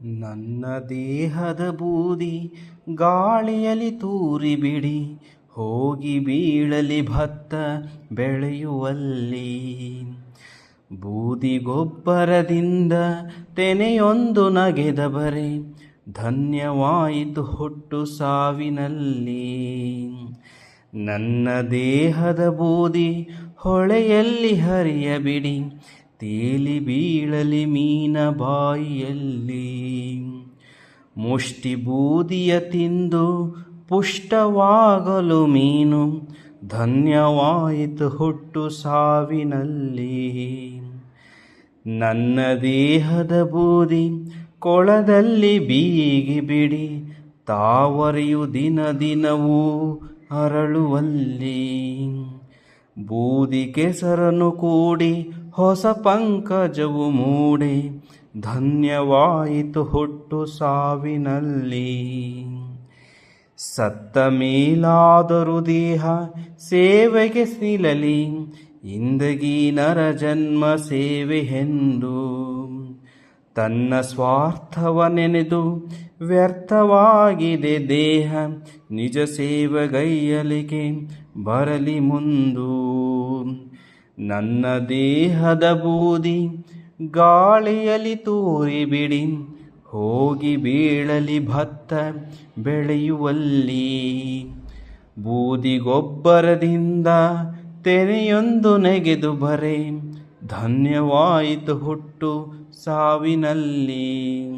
ನನ್ನ ದೇಹದ ಬೂದಿ ಗಾಳಿಯಲ್ಲಿ ತೂರಿ ಬಿಡಿ ಹೋಗಿ ಬೀಳಲಿ ಭತ್ತ ಬೆಳೆಯುವಲ್ಲಿ. ಬೂದಿ ಗೊಬ್ಬರದಿಂದ ತೆನೆಯೊಂದು ನಗೆದ ಬರೆ, ಧನ್ಯವಾಯಿತು ಹುಟ್ಟು ಸಾವಿನಲ್ಲಿ. ನನ್ನ ದೇಹದ ಬೂದಿ ಹೊಳೆಯಲ್ಲಿ ಹರಿಯಬಿಡಿ ತೇಲಿ ಬೀಳಲಿ ಮೀನ ಬಾಯಿಯಲ್ಲಿ. ಮುಷ್ಟಿ ಬೂದಿಯ ತಿಂದು ಪುಷ್ಟವಾಗಲು ಮೀನು ಧನ್ಯವಾಯಿತು ಹುಟ್ಟು ಸಾವಿನಲ್ಲಿ. ನನ್ನ ದೇಹದ ಬೂದಿ ಕೊಳದಲ್ಲಿ ಬೀಗಿ ಬಿಡಿ, ತಾವರೆಯು ದಿನ ದಿನವೂ ಅರಳುವಲ್ಲಿ. ಬೂದಿ ಕೆಸರನ್ನು ಕೂಡಿ ಹೊಸ ಪಂಕಜವು ಮೂಡೆ, ಧನ್ಯವಾಯಿತು ಹುಟ್ಟು ಸಾವಿನಲ್ಲಿ. ಸತ್ತ ಮೇಲಾದರೂ ದೇಹ ಸೇವೆಗೆ ಸಿಲಲಿ, ಇಂದಗಿ ನರ ಜನ್ಮ ಸೇವೆಯೆಂದು ತನ್ನ ಸ್ವಾರ್ಥವ ನೆನೆದು ವ್ಯರ್ಥವಾಗಿದೆ ದೇಹ, ನಿಜ ಸೇವೆಗೈಯಲಿಗೆ ಬರಲಿ ಮುಂದು. ನನ್ನ ದೇಹದ ಬೂದಿ ಗಾಳಿಯಲ್ಲಿ ತೂರಿ ಬಿಡಿ ಹೋಗಿ ಬೀಳಲಿ ಭತ್ತ ಬೆಳೆಯುವಲ್ಲಿ. ಬೂದಿ ಗೊಬ್ಬರದಿಂದ ತೆನೆಯೊಂದು ನೆಗೆದು ಬರೆ, ಧನ್ಯವಾಯಿತು ಹುಟ್ಟು ಸಾವಿನಲ್ಲಿ.